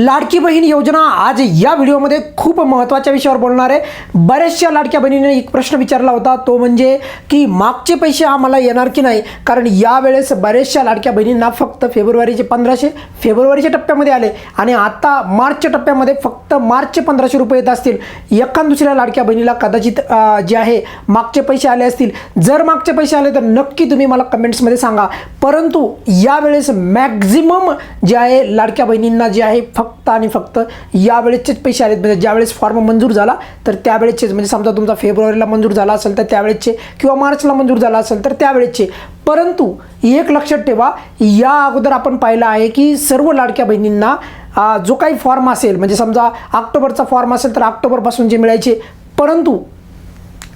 लाडकी बहीण योजना आज या व्हिडिओमध्ये खूप महत्त्वाच्या विषयावर बोलणार आहे. बऱ्याचशा लाडक्या बहिणीने एक प्रश्न विचारला होता तो म्हणजे की मागचे पैसे आम्हाला येणार की नाही? कारण यावेळेस बऱ्याचशा लाडक्या बहिणींना फक्त फेब्रुवारीचे पंधराशे फेब्रुवारीच्या टप्प्यामध्ये आले आणि आता मार्चच्या टप्प्यामध्ये फक्त मार्चचे पंधराशे रुपये येत असतील. एखाद दुसऱ्या लाडक्या बहिणीला कदाचित जे आहे मागचे पैसे आले असतील. जर मागचे पैसे आले तर नक्की तुम्ही मला कमेंट्समध्ये सांगा. परंतु यावेळेस मॅक्झिमम जे आहे लाडक्या बहिणींना जे आहे फक्त फक्त आणि फक्त यावेळेसचेच पैसे आलेत. म्हणजे ज्यावेळेस फॉर्म मंजूर झाला तर त्यावेळेसचेच. म्हणजे समजा तुमचा फेब्रुवारीला मंजूर झाला असेल तर त्यावेळेसचे किंवा मार्चला मंजूर झाला असेल तर त्यावेळेसचे. परंतु एक लक्षात ठेवा या अगोदर आपण पाहिलं आहे की सर्व लाडक्या बहिणींना जो काही फॉर्म असेल म्हणजे समजा ऑक्टोबरचा फॉर्म असेल तर ऑक्टोबरपासून जे मिळायचे. परंतु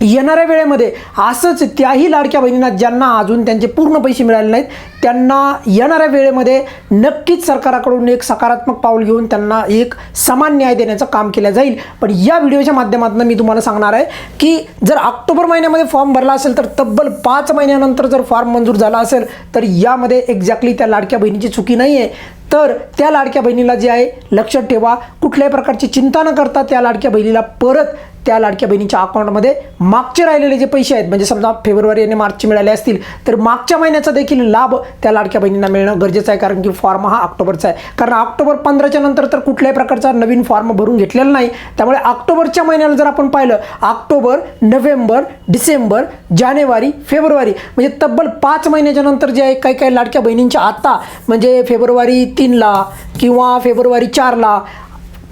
येणाऱ्या वेळेमध्ये असंच त्याही लाडक्या बहिणींना ज्यांना अजून त्यांचे पूर्ण पैसे मिळाले नाहीत त्यांना येणाऱ्या वेळेमध्ये नक्कीच सरकाराकडून एक सकारात्मक पाऊल घेऊन त्यांना एक समान न्याय देण्याचं काम केलं जाईल. पण या व्हिडिओच्या माध्यमातून मी तुम्हाला सांगणार आहे की जर ऑक्टोबर महिन्यामध्ये फॉर्म भरला असेल तर तब्बल पाच महिन्यानंतर जर फॉर्म मंजूर झाला असेल तर यामध्ये एक्झॅक्टली त्या लाडक्या बहिणीची चुकी नाही आहे तर त्या लाडक्या बहिणीला जे आहे लक्षात ठेवा कुठल्याही प्रकारची चिंता न करता त्या लाडक्या बहिणीला परत त्या लाडक्या बहिणीच्या अकाउंटमध्ये मागचे राहिलेले जे पैसे आहेत म्हणजे समजा फेब्रुवारी आणि मार्चचे मिळाले असतील तर मागच्या महिन्याचा देखील लाभ त्या लाडक्या बहिणींना मिळणं गरजेचं आहे कारण की फॉर्म हा ऑक्टोबरचा आहे. कारण ऑक्टोबर पंधराच्या नंतर तर कुठल्याही प्रकारचा नवीन फॉर्म भरून घेतलेला नाही. त्यामुळे ऑक्टोबरच्या महिन्याला जर आपण पाहिलं ऑक्टोबर नोव्हेंबर डिसेंबर जानेवारी फेब्रुवारी म्हणजे तब्बल पाच महिन्याच्या नंतर जे आहे काही काही लाडक्या बहिणींच्या आत्ता म्हणजे फेब्रुवारी तीनला किंवा फेब्रुवारी चारला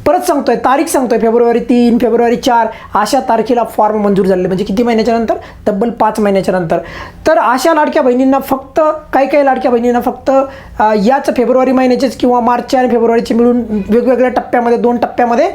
परत सांगतोय तारीख सांगतोय फेब्रुवारी तीन फेब्रुवारी चार अशा तारखेला फॉर्म मंजूर झालेले म्हणजे किती महिन्याच्या नंतर? तब्बल पाच महिन्याच्या नंतर. तर अशा लाडक्या बहिणींना फक्त काही काही लाडक्या बहिणींना फक्त याच फेब्रुवारी महिन्याचेच किंवा मार्चचे आणि फेब्रुवारीचे मिळून वेगवेगळ्या टप्प्यामध्ये दोन टप्प्यामध्ये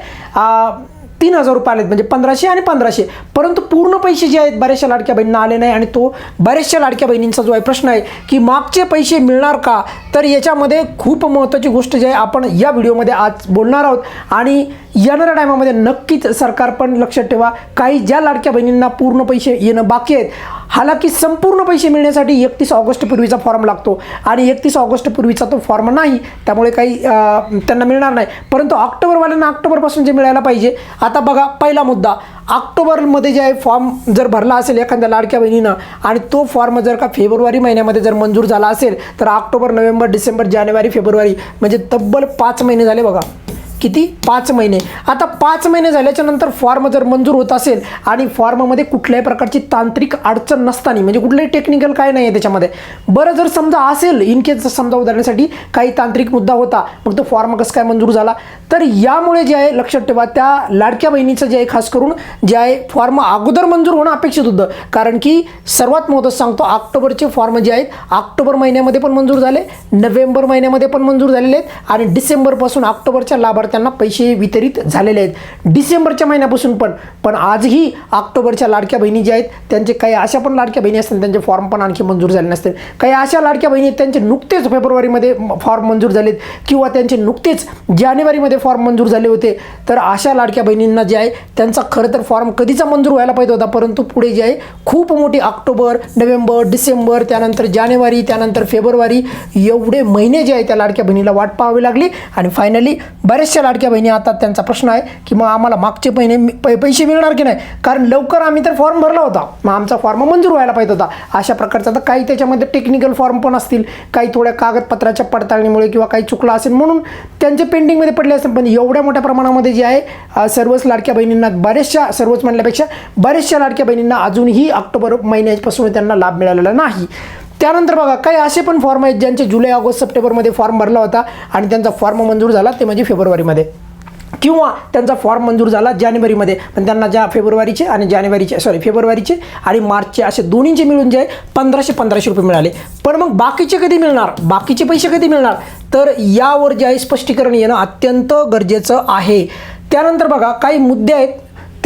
तीन हजार रुपये आलेत म्हणजे पंधराशे आणि पंधराशे. परंतु पूर्ण पैसे जे आहेत बऱ्याचशा लाडक्या बहिणींना आले नाही. आणि तो बऱ्याचशा लाडक्या बहिणींचा जो आहे प्रश्न आहे की मागचे पैसे मिळणार का? तर याच्यामध्ये खूप महत्त्वाची गोष्ट जी आहे आपण या व्हिडिओमध्ये आज बोलणार आहोत. आणि येणाऱ्या टायमामध्ये नक्कीच सरकार पण लक्षात ठेवा काही ज्या लाडक्या बहिणींना पूर्ण पैसे येणं बाकी आहेत हालाकी संपूर्ण पैसे मिळण्यासाठी एकतीस ऑगस्टपूर्वीचा फॉर्म लागतो. आणि एकतीस ऑगस्टपूर्वीचा तो फॉर्म नाही त्यामुळे काही त्यांना मिळणार नाही. परंतु ऑक्टोबरवाल्यांना ऑक्टोबरपासून जे मिळायला पाहिजे आता बघा पहिला मुद्दा. ऑक्टोबरमध्ये जे आहे फॉर्म जर भरला असेल एखाद्या लाडक्या बहिणीनं आणि तो फॉर्म जर का फेब्रुवारी महिन्यामध्ये जर मंजूर झाला असेल तर ऑक्टोबर नोव्हेंबर डिसेंबर जानेवारी फेब्रुवारी म्हणजे तब्बल पाच महिने झाले बघा. किती? पाच महिने. आता पाच महिने झाल्याच्यानंतर फॉर्म जर मंजूर होत असेल आणि फॉर्ममध्ये कुठल्याही प्रकारची तांत्रिक अडचण नसताना म्हणजे कुठलंही टेक्निकल काय नाही आहे त्याच्यामध्ये. बरं जर समजा असेल इन केस समजा उदाहरणासाठी काही तांत्रिक मुद्दा होता मग तो फॉर्म कसं काय मंजूर झाला? तर यामुळे जे आहे लक्षात ठेवा त्या लाडक्या बहिणीचं जे आहे खास करून जे आहे फॉर्म अगोदर मंजूर होणं अपेक्षित होतं. कारण की सर्वात महत्त्वाचं सांगतो ऑक्टोबरचे फॉर्म जे आहेत ऑक्टोबर महिन्यामध्ये पण मंजूर झाले नोव्हेंबर महिन्यामध्ये पण मंजूर झालेले आहेत आणि डिसेंबरपासून ऑक्टोबरच्या लाभार्थ्यांना पैसे वितरित झालेले आहेत. डिसेंबरच्या महिन्यापासून पण. पण आजही ऑक्टोबरच्या लाडक्या बहिणी ज्या आहेत त्यांचे काही अशा पण लाडक्या बहिणी असतील त्यांचे फॉर्म पण आणखी मंजूर झाले नसतील. काही अशा लाडक्या बहिणी आहेत त्यांचे नुकतेच फेब्रुवारीमध्ये फॉर्म मंजूर झालेत किंवा त्यांचे नुकतेच जानेवारीमध्ये फॉर्म मंजूर झाले होते. तर अशा लाडक्या बहिणींना जे आहे त्यांचा खरं तर फॉर्म कधीचा मंजूर व्हायला पाहिजे होता परंतु पुढे जे आहे खूप मोठी ऑक्टोबर नोव्हेंबर डिसेंबर त्यानंतर जानेवारी त्यानंतर फेब्रुवारी एवढे महिने जे आहे त्या लाडक्या बहिणीला वाट पाहावी लागली. आणि फायनली बऱ्याचशा लाडक्या बहिणी आता त्यांचा प्रश्न आहे की मग आम्हाला मागचे महिने पै पैसे मिळणार की नाही? कारण लवकर आम्ही तर फॉर्म भरला होता. मग आमचा फॉर्म मंजूर व्हायला पाहिजे होता. अशा प्रकारचा तर काही त्याच्यामध्ये टेक्निकल फॉर्म पण असतील काही थोड्या कागदपत्राच्या पडताळणीमुळे किंवा काही चुकलं असेल म्हणून त्यांचे पेंडिंगमध्ये पडले असेल पण एवढ्या मोठ्या प्रमाणामध्ये जे आहे सर्वच लाडक्या बहिणींना बऱ्याचशा सर्वच म्हणल्यापेक्षा बऱ्याचशा लाडक्या बहिणींना अजूनही ऑक्टोबर महिन्यापासून त्यांना लाभ मिळालेला नाही. त्यानंतर बघा काही असे पण फॉर्म आहेत ज्यांचे जुलै ऑगस्ट सप्टेंबरमध्ये फॉर्म भरला होता आणि त्यांचा फॉर्म मंजूर झाला ते म्हणजे फेब्रुवारीमध्ये. किंवा त्यांचा फॉर्म मंजूर झाला जानेवारीमध्ये पण त्यांना ज्या फेब्रुवारीचे आणि जानेवारीचे सॉरी फेब्रुवारीचे आणि मार्चचे असे दोन्हीचे मिळून जे आहे पंधराशे पंधराशे रुपये मिळाले. पण मग बाकीचे कधी मिळणार? बाकीचे पैसे कधी मिळणार? तर यावर जे आहे स्पष्टीकरण येणं अत्यंत गरजेचं आहे. त्यानंतर बघा काही मुद्दे आहेत.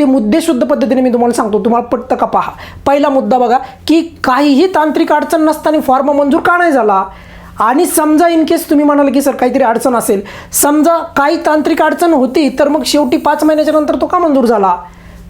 ते मुद्देशुद्ध पद्धतीने मी तुम्हाला सांगतो. तुम्हाला पटतं का पहा? पहिला मुद्दा बघा की काहीही तांत्रिक अडचण नसताना फॉर्म मंजूर का नाही झाला? आणि समजा इन केस तुम्ही म्हणाल की सर काहीतरी अडचण असेल. समजा काही तांत्रिक अडचण होती तर मग शेवटी पाच महिन्याच्या नंतर तो का मंजूर झाला?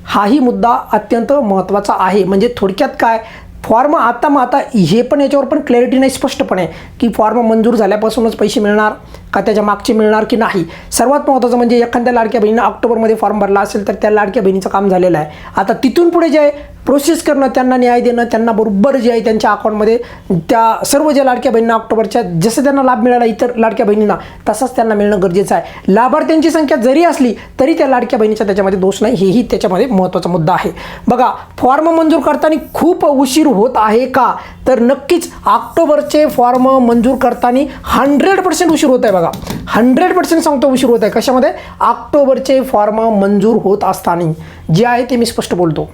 हाही मुद्दा अत्यंत महत्त्वाचा आहे. म्हणजे थोडक्यात काय? फॉर्म आता मग आता हे पण याच्यावर पण क्लॅरिटी नाही स्पष्टपणे की फॉर्म मंजूर झाल्यापासूनच पैसे मिळणार. का त्याच्या मागची मिळणार की नाही? सर्वात महत्त्वाचं म्हणजे एखाद्या लाडक्या बहिणीनं ऑक्टोबरमध्ये फॉर्म भरला असेल तर त्या लाडक्या बहिणीचं काम झालेलं आहे. आता तिथून पुढे जे आहे प्रोसेस करणं त्यांना न्याय देणं त्यांना बरोबर जे आहे त्यांच्या अकाउंटमध्ये त्या सर्व ज्या लाडक्या बहिणींना ऑक्टोबरच्या जसं त्यांना लाभ मिळाला इतर लाडक्या बहिणींना तसंच त्यांना मिळणं गरजेचं आहे. लाभार्थ्यांची संख्या जरी असली तरी त्या लाडक्या बहिणीचा त्याच्यामध्ये दोष नाही. हेही त्याच्यामध्ये महत्त्वाचा मुद्दा आहे. बघा फॉर्म मंजूर करताना खूप उशीर होत आहे का? तर नक्कीच ऑक्टोबरचे फॉर्म मंजूर करताना हंड्रेड पर्सेंट उशीर होत आहे बघा. हंड्रेड पर्सेंट सांगतो उशीर होत आहे. कशामध्ये? ऑक्टोबरचे फॉर्म मंजूर होत असताना. जे आहे ते मी स्पष्ट बोलतो.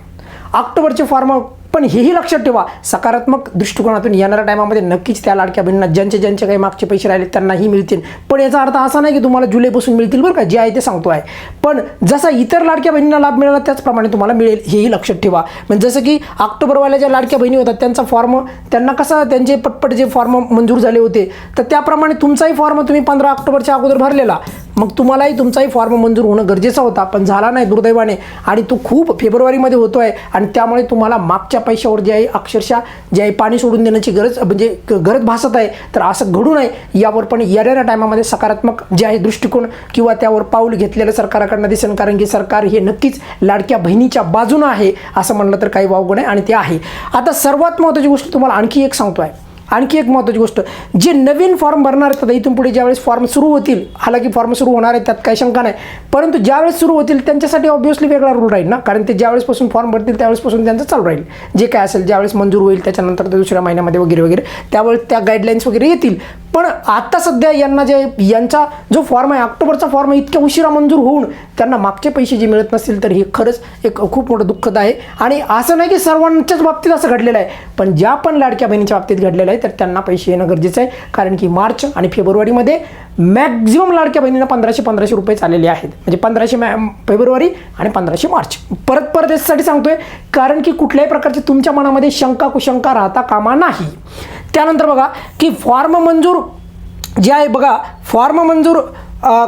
ऑक्टोबरचे फॉर्म पण हेही लक्षात ठेवा सकारात्मक दृष्टिकोनातून येणाऱ्या टायमामध्ये नक्कीच त्या लाडक्या बहिणींना ज्यांचे ज्यांचे काही मागचे पैसे राहिले त्यांनाही मिळतील. पण याचा अर्थ असा नाही की तुम्हाला जुलैपासून मिळतील बरं का जे आहे ते सांगतो आहे. पण जसा इतर लाडक्या बहिणींना लाभ मिळाला त्याचप्रमाणे तुम्हाला मिळेल हेही लक्षात ठेवा. म्हणजे जसं की ऑक्टोबरवाल्या ज्या लाडक्या बहिणी होतात त्यांचा फॉर्म त्यांना कसा त्यांचे पटपट जे फॉर्म मंजूर झाले होते तर त्याप्रमाणे तुमचाही फॉर्म तुम्ही पंधरा ऑक्टोबरच्या अगोदर भरलेला. मग तुम्हालाही तुमचाही फॉर्म मंजूर होणं गरजेचं होता पण झाला नाही दुर्दैवाने. आणि तो खूप फेब्रुवारीमध्ये होतो आहे आणि त्यामुळे तुम्हाला मागच्या पैशावर जे आहे अक्षरशः जे आहे पाणी सोडून देण्याची गरज म्हणजे गरज भासत आहे तर असं घडू नये. यावर पण येणाऱ्या टायमामध्ये सकारात्मक जे आहे दृष्टिकोन किंवा त्यावर पाऊल घेतलेलं सरकारकडनं दिसेल कारण की सरकार हे नक्कीच लाडक्या बहिणीच्या बाजूनं आहे असं म्हणलं तर काही वावगुण नाही आणि ते आहे. आता सर्वात महत्त्वाची गोष्ट तुम्हाला आणखी एक सांगतो आहे आणखी एक महत्त्वाची गोष्ट जे नवीन फॉर्म भरणार आहेत इथून पुढे ज्यावेळेस फॉर्म सुरू होतील हालाकी फॉर्म सुरू होणार आहेत त्यात काही शंका नाही परंतु ज्यावेळेस सुरू होतील त्यांच्यासाठी ऑब्व्हियसली वेगळा रूल राहील ना? कारण ते ज्यावेळेसपासून फॉर्म भरतील त्यावेळेसपासून त्यांचं चालू राहील. जे काय असेल ज्यावेळेस मंजूर होईल त्याच्यानंतर ते दुसऱ्या महिन्यामध्ये वगैरे वगैरे त्यावेळेस त्या गाईडलाईन्स वगैरे येतील. पण आता सध्या यांना जे यांचा जो फॉर्म आहे ऑक्टोबरचा फॉर्म आहे इतक्या उशिरा मंजूर होऊन त्यांना मागचे पैसे जे मिळत नसतील तर हे खरंच एक खूप मोठं दुःखद आहे. आणि असं नाही की सर्वांच्याच बाबतीत असं घडलेलं आहे पण ज्या पण लाडक्या बहिणीच्या बाबतीत घडलेलं आहे तर त्यांना पैसे येणं गरजेचं आहे. कारण की मार्च आणि फेब्रुवारीमध्ये मॅक्झिमम लाडक्या बहिणींना पंधराशे पंधराशे रुपये चाललेले आहेत. म्हणजे पंधराशे मॅ फेब्रुवारी आणि पंधराशे मार्च. परत परत याच्यासाठी सांगतोय कारण की कुठल्याही प्रकारची तुमच्या मनामध्ये शंका कुशंका राहता कामा नाही. त्यानंतर बघा की फॉर्म मंजूर जे आहे बघा फॉर्म मंजूर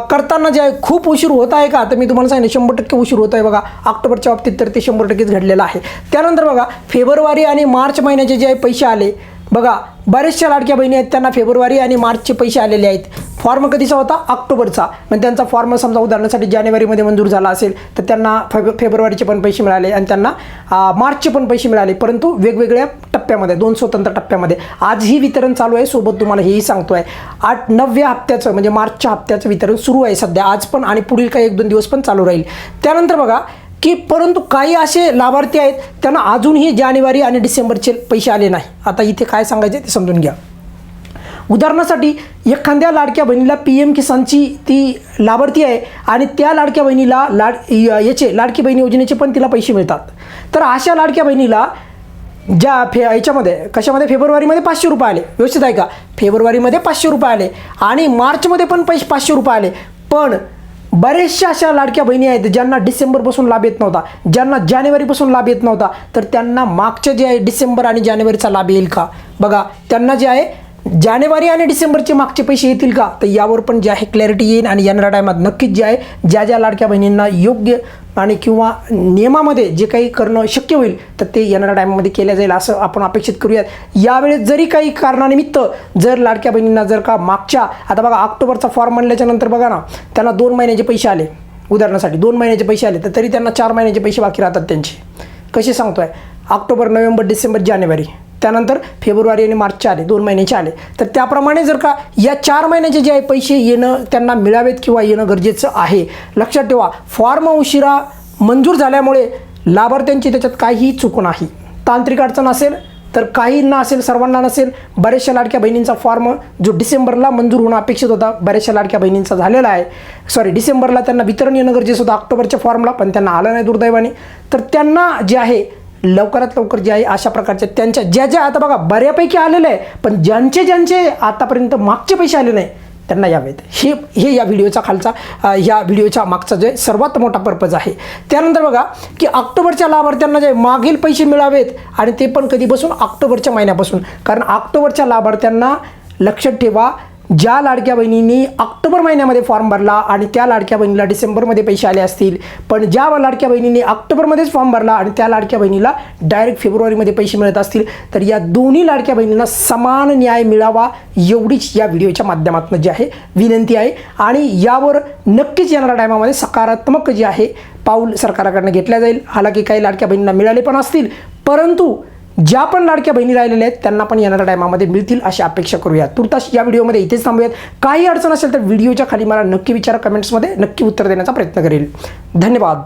करताना जे आहे खूप उशीर होत आहे का? तर मी तुम्हाला सांगितलं शंभर टक्के उशीर होत आहे बघा. ऑक्टोबरच्या बाबतीत तर ते शंभर टक्केच घडलेलं आहे. त्यानंतर बघा फेब्रुवारी आणि मार्च महिन्याचे जे आहे पैसे आले. बघा बऱ्याचशा लाडक्या बहिणी आहेत त्यांना फेब्रुवारी आणि मार्चचे पैसे आलेले आहेत. फॉर्म कधीचा होता? ऑक्टोबरचा. म्हणजे त्यांचा फॉर्म समजा उदाहरणासाठी जानेवारीमध्ये मंजूर झाला असेल तर त्यांना फेब फेब्रुवारीचे पण पैसे मिळाले आणि त्यांना मार्चचे पण पैसे मिळाले. परंतु वेगवेगळ्या टप्प्यामध्ये दोन स्वतंत्र टप्प्यामध्ये. आजही वितरण चालू आहे. सोबत तुम्हाला हेही सांगतो आहे आठ नवव्या हप्त्याचं म्हणजे मार्चच्या हप्त्याचं वितरण सुरू आहे सध्या. आज पण आणि पुढील काही एक दोन दिवस पण चालू राहील. त्यानंतर बघा की परंतु काही असे लाभार्थी आहेत त्यांना अजूनही जानेवारी आणि डिसेंबरचे पैसे आले नाही. आता इथे काय सांगायचे ते समजून घ्या. उदाहरणासाठी एखाद्या लाडक्या बहिणीला पी एम किसानची ती लाभार्थी आहे आणि त्या लाडक्या बहिणीला लाड य- याचे लाडकी बहिणी योजनेचे पण तिला पैसे मिळतात. तर अशा लाडक्या बहिणीला ज्या फे याच्यामध्ये कशामध्ये? फेब्रुवारीमध्ये पाचशे रुपये आले. व्यवस्थित आहे का? फेब्रुवारीमध्ये पाचशे रुपये आले. आणि मार्चमध्ये पण पैसे पाचशे रुपये आले. पण बऱ्याचशा अशा लाडक्या बहिणी आहेत ज्यांना डिसेंबरपासून लाभ येत नव्हता. ज्यांना जानेवारीपासून लाभ येत नव्हता. तर त्यांना मागच्या जे आहे डिसेंबर आणि जानेवारीचा लाभ येईल का? बघा त्यांना जे आहे जानेवारी आणि डिसेंबरचे मागचे पैसे येतील का? तर यावर पण जे आहे क्लॅरिटी येईल आणि येणाऱ्या टायमात नक्कीच जे आहे ज्या ज्या लाडक्या बहिणींना योग्य आणि किंवा नियमामध्ये जे काही करणं शक्य होईल तर ते येणाऱ्या टायमामध्ये केलं जाईल असं आपण अपेक्षित करूयात. यावेळेस जरी काही कारणानिमित्त जर लाडक्या बहिणींना जर का मागच्या आता बघा ऑक्टोबरचा फॉर्म म्हणल्याच्या नंतर बघा ना त्यांना दोन महिन्याचे पैसे आले उदाहरणासाठी. दोन महिन्याचे पैसे आले तर तरी त्यांना चार महिन्याचे पैसे बाकी राहतात त्यांचे. कसे सांगतोय? ऑक्टोबर नोव्हेंबर डिसेंबर जानेवारी. त्यानंतर फेब्रुवारी आणि मार्चचे आले दोन महिन्याचे आले. तर त्याप्रमाणे जर का या चार महिन्याचे जे आहे पैसे येणं त्यांना मिळावेत किंवा येणं गरजेचं आहे लक्षात ठेवा फॉर्म उशिरा मंजूर झाल्यामुळे लाभार्थ्यांची त्याच्यात काहीही चूक नाही. तांत्रिक अडचण असेल तर काहींना असेल सर्वांना नसेल बऱ्याचशा लाडक्या बहिणींचा फॉर्म जो डिसेंबरला मंजूर होणं अपेक्षित होता बऱ्याचशा लाडक्या बहिणींचा झालेला आहे. सॉरी डिसेंबरला त्यांना वितरण येणं गरजेचं होतं ऑक्टोबरच्या फॉर्मला पण त्यांना आलं नाही दुर्दैवाने. तर त्यांना जे आहे लवकरात लवकर जे आहे अशा प्रकारच्या त्यांच्या ज्या ज्या आता बघा बऱ्यापैकी आलेलं आहे पण ज्यांचे ज्यांचे आतापर्यंत मागचे पैसे आले नाही त्यांना यावेत. हे हे या व्हिडिओचा खालचा या व्हिडिओच्या मागचा जे सर्वात मोठा पर्पज आहे. त्यानंतर बघा की ऑक्टोबरच्या लाभार्थ्यांना जे मागील पैसे मिळावेत आणि ते पण कधीपासून ऑक्टोबरच्या महिन्यापासून. कारण ऑक्टोबरच्या लाभार्थ्यांना लक्षात ठेवा ज्या लाडक्या बहिणींनी ऑक्टोबर महिन्यामध्ये फॉर्म भरला आणि त्या लाडक्या बहिणीला डिसेंबरमध्ये पैसे आले असतील पण ज्या लाडक्या बहिणींनी ऑक्टोबरमध्येच फॉर्म भरला आणि त्या लाडक्या बहिणीला डायरेक्ट फेब्रुवारीमध्ये पैसे मिळत असतील तर या दोन्ही लाडक्या बहिणींना समान न्याय मिळावा एवढीच या व्हिडिओच्या माध्यमातून जी आहे विनंती आहे. आणि यावर नक्कीच येणाऱ्या टायमामध्ये सकारात्मक जे आहे पाऊल सरकारकडनं घेतल्या जाईल. हालाकी काही लाडक्या बहिणींना मिळाले पण असतील परंतु ज्या पण लाडक्या बहिणी राहिलेल्या आहेत त्यांना पण येणाऱ्या टायमामध्ये मिळतील अशी अपेक्षा करूया. तुर्तास या व्हिडिओमध्ये इथेच थांबूयात. काही अडचण असेल तर व्हिडिओच्या खाली मला नक्की विचारा कमेंट्समध्ये नक्की उत्तर देण्याचा प्रयत्न करेल. धन्यवाद.